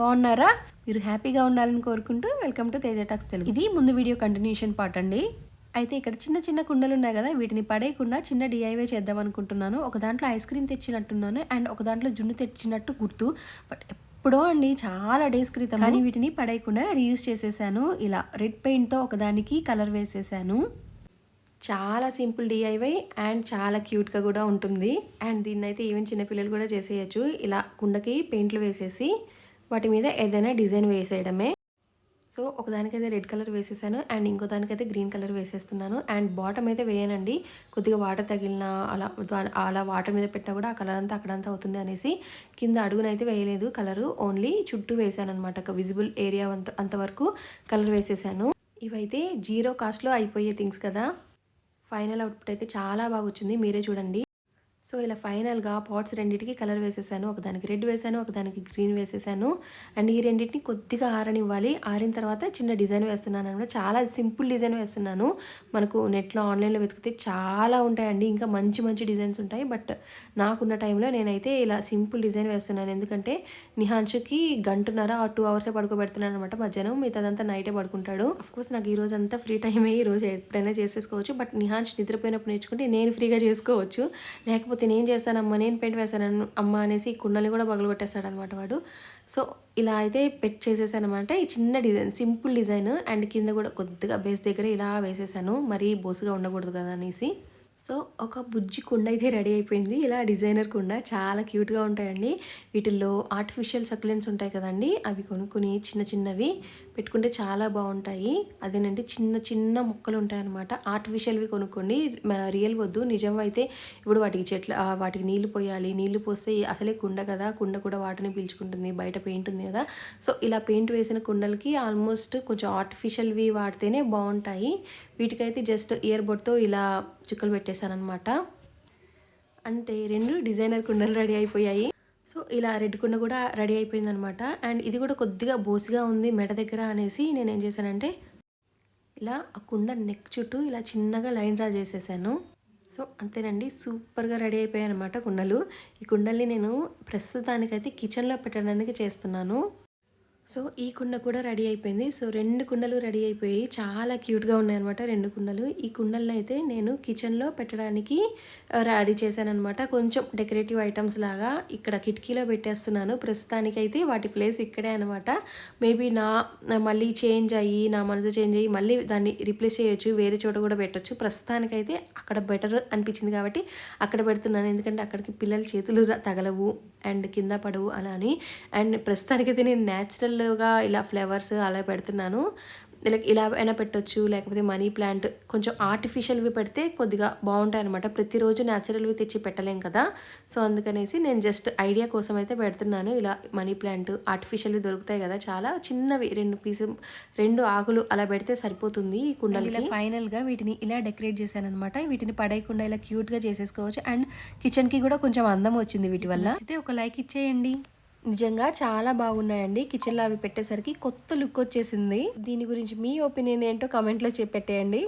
బాగున్నారా? మీరు హ్యాపీగా ఉండాలని కోరుకుంటూ welcome to Teja talks Telugu. ఇది ముందు వీడియో కంటిన్యూషన్ పార్ట్ అండి. అయితే ఇక్కడ చిన్న చిన్న కుండలు ఉన్నాయి కదా వీటిని పడేయకుండా చిన్న డిఐవై చేద్దాం అనుకుంటున్నాను. ఒక దాంట్లో ఐస్ క్రీమ్ తెచ్చినట్టున్నాను అండ్ ఒక దాంట్లో జున్ను తెచ్చినట్టు గుర్తు. బట్ ఎప్పుడో అండి చాలా డేస్ క్రితం కానీ వీటిని పడేయకుండా రీయూజ్ చేసేసాను. ఇలా రెడ్ పెయింట్తో ఒకదానికి కలర్ వేసేసాను. చాలా సింపుల్ డిఐవై అండ్ చాలా క్యూట్గా కూడా ఉంటుంది. అండ్ దీన్ని అయితే ఈవెన్ చిన్నపిల్లలు కూడా చేసేయచ్చు. ఇలా కుండకి పెయింట్లు వేసేసి వాటి మీద ఏదైనా డిజైన్ వేసేయడమే. సో ఒకదానికైతే రెడ్ కలర్ వేసేసాను అండ్ ఇంకో దానికైతే గ్రీన్ కలర్ వేసేస్తున్నాను. అండ్ బాటమ్ అయితే వేయనండి. కొద్దిగా వాటర్ తగిలిన అలా అలా వాటర్ మీద పెట్టినా కూడా ఆ కలర్ అంతా అక్కడంతా అవుతుంది అనేసి కింద అడుగునైతే వేయలేదు కలరు. ఓన్లీ చుట్టూ వేసాను అనమాట ఒక విజిబుల్ ఏరియా అంత అంతవరకు కలర్ వేసేసాను. ఇవైతే జీరో కాస్ట్లో అయిపోయే థింగ్స్ కదా. ఫైనల్ అవుట్పుట్ అయితే చాలా బాగా వచ్చింది మీరే చూడండి. సో ఇలా ఫైనల్గా పాట్స్ రెండింటికి కలర్ వేసేసాను. ఒకదానికి రెడ్ వేసాను ఒకదానికి గ్రీన్ వేసేసాను. అండ్ ఈ రెండింటిని కొద్దిగా ఆరనివ్వాలి. ఆరిన తర్వాత చిన్న డిజైన్ వేస్తున్నాను అనమాట. చాలా సింపుల్ డిజైన్ వేస్తున్నాను. మనకు నెట్లో ఆన్లైన్లో వెతికితే చాలా ఉంటాయండి. ఇంకా మంచి మంచి డిజైన్స్ ఉంటాయి. బట్ నాకున్న టైంలో నేనైతే ఇలా సింపుల్ డిజైన్ వేస్తున్నాను. ఎందుకంటే నిహాన్షుకి గంటన్నర ఆ టూ అవర్సే పడుకోబెడుతున్నాను అనమాట మధ్యాహ్నం. మిగతాదంతా నైటే పడుకుంటాడు. కోర్స్ నాకు ఈ రోజు అంతా ఫ్రీ టైమే. ఈ రోజు ఎప్పుడైనా చేసేసుకోవచ్చు. బట్ నిహాన్ష్ నిద్రపోయినప్పుడు నేర్చుకుంటే నేను ఫ్రీగా చేసుకోవచ్చు. లేకపోతే నేను చేస్తానమ్మా నేను పెయింట్ వేస్తాను అమ్మ అనేసి కుండల్ని కూడా పగలగొట్టేస్తాడు అనమాట వాడు. సో ఇలా అయితే పెట్ చేసేసానమాట. ఈ చిన్న డిజైన్ సింపుల్ డిజైన్ అండ్ కింద కూడా కొద్దిగా బేస్ దగ్గర ఇలా వేసేసాను. మరీ బోసుగా ఉండకూడదు కదా అనేసి. సో ఒక బుజ్జి కుండ అయితే రెడీ అయిపోయింది. ఇలా డిజైనర్ కుండ చాలా క్యూట్గా ఉంటాయండి. వీటిల్లో ఆర్టిఫిషియల్ సక్లెన్స్ ఉంటాయి కదండి. అవి కొనుక్కుని చిన్న చిన్నవి పెట్టుకుంటే చాలా బాగుంటాయి. అదేనండి చిన్న చిన్న మొక్కలు ఉంటాయన్నమాట. ఆర్టిఫిషియల్వి కొనుక్కోండి. రియల్ వద్దు. నిజం అయితే ఇప్పుడు వాటికి చెట్ల వాటికి నీళ్ళు పోయాలి. నీళ్ళు పోస్తే అసలే కుండ కదా. కుండ కూడా వాటిని పీల్చుకుంటుంది. బయట పెయింట్ ఉంది కదా. సో ఇలా పెయింట్ వేసిన కుండలకి ఆల్మోస్ట్ కొంచెం ఆర్టిఫిషియల్వి వాడితేనే బాగుంటాయి. వీటికైతే జస్ట్ ఇయర్ బొడ్తో ఇలా చుక్కలు పెట్టేసి అనమాట అంటే రెండు డిజైనర్ కుండలు రెడీ అయిపోయాయి. సో ఇలా రెడ్ కుండ కూడా రెడీ అయిపోయింది అనమాట అండ్ ఇది కూడా కొద్దిగా బోసిగా ఉంది మెడ దగ్గర అనేసి నేను ఏం చేశానంటే ఇలా ఆ కుండ నెక్ చుట్టూ ఇలా చిన్నగా లైన్ డ్రా చేసేసాను. సో అంతేనండి సూపర్గా రెడీ అయిపోయాయి అనమాట కుండలు. ఈ కుండల్ని నేను ప్రస్తుతానికైతే కిచెన్లో పెట్టడానికి చేస్తున్నాను. సో ఈ కుండ కూడా రెడీ అయిపోయింది. సో రెండు కుండలు రెడీ అయిపోయి చాలా క్యూట్గా ఉన్నాయన్నమాట రెండు కుండలు. ఈ కుండలను అయితే నేను కిచెన్లో పెట్టడానికి రెడీ చేశానమాట కొంచెం డెకరేటివ్ ఐటమ్స్ లాగా ఇక్కడ కిటికీలో పెట్టేస్తున్నాను. ప్రస్తుతానికైతే వాటి ప్లేస్ ఇక్కడే అనమాట మేబీ నా మళ్ళీ చేంజ్ అయ్యి నా మనసు చేంజ్ అయ్యి మళ్ళీ దాన్ని రిప్లేస్ చేయొచ్చు వేరే చోట కూడా పెట్టొచ్చు. ప్రస్తుతానికైతే అక్కడ బెటర్ అనిపించింది కాబట్టి అక్కడ పెడుతున్నాను. ఎందుకంటే అక్కడికి పిల్లల చేతులు తగలవు అండ్ కింద పడవు అలా అని. అండ్ ప్రస్తుతానికైతే నేను న్యాచురల్గా ఇలా ఫ్లవర్స్ అలా పెడుతున్నాను. ఇలా ఇలా అయినా పెట్టొచ్చు లేకపోతే మనీ ప్లాంట్ కొంచెం ఆర్టిఫిషియల్వి పెడితే కొద్దిగా బాగుంటాయి అనమాట ప్రతిరోజు న్యాచురల్వి తెచ్చి పెట్టలేం కదా. సో అందుకనేసి నేను జస్ట్ ఐడియా కోసం అయితే పెడుతున్నాను. ఇలా మనీ ప్లాంట్ ఆర్టిఫిషియల్వి దొరుకుతాయి కదా చాలా చిన్నవి రెండు పీసు రెండు ఆకులు అలా పెడితే సరిపోతుంది ఈ కుండలు ఇలా ఫైనల్గా వీటిని ఇలా డెకరేట్ చేశాను అనమాట వీటిని పడేయకుండా ఇలా క్యూట్గా చేసేసుకోవచ్చు. అండ్ కిచెన్కి కూడా కొంచెం అందం వచ్చింది వీటి వల్ల. అయితే ఒక లైక్ ఇచ్చేయండి. నిజంగా చాలా బాగున్నాయండి. కిచెన్లో అవి పెట్టేసరికి కొత్త లుక్ వచ్చేసింది. దీని గురించి మీ ఒపీనియన్ ఏంటో కమెంట్లో చెప్పెట్టేయండి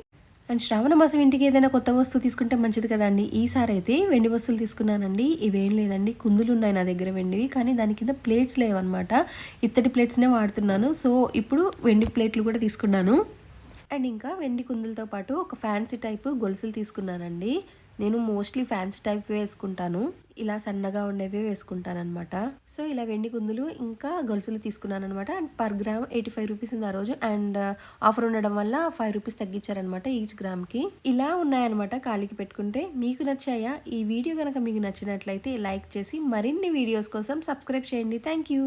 అండ్ శ్రావణ మాసం ఇంటికి ఏదైనా కొత్త వస్తువు తీసుకుంటే మంచిది కదండి. ఈసారి అయితే వెండి వస్తువులు తీసుకున్నానండి. ఇవేం లేదండి. కుందులు ఉన్నాయి నా దగ్గర వెండివి కానీ దాని కింద ప్లేట్స్ లేవన్నమాట. ఇత్తడి ప్లేట్స్నే వాడుతున్నాను. సో ఇప్పుడు వెండి ప్లేట్లు కూడా తీసుకున్నాను. అండ్ ఇంకా వెండి కుందులతో పాటు ఒక ఫ్యాన్సీ టైప్ గొలుసులు తీసుకున్నానండి. నేను మోస్ట్లీ ఫ్యాన్సీ టైప్ వేసుకుంటాను. ఇలా సన్నగా ఉండేవి వేసుకుంటానమాట సో ఇలా వెండి కుందులు ఇంకా గొలుసులు తీసుకున్నానమాట and per gram eighty five rupees ఉంది ఆ రోజు. అండ్ ఆఫర్ ఉండడం వల్ల ఫైవ్ రూపీస్ తగ్గించారనమాట ఈచ్ గ్రామ్కి. ఇలా ఉన్నాయన్నమాట కాలికి పెట్టుకుంటే. మీకు నచ్చాయా? ఈ వీడియో కనుక మీకు నచ్చినట్లయితే లైక్ చేసి మరిన్ని వీడియోస్ కోసం సబ్స్క్రైబ్ చేయండి. Thank you.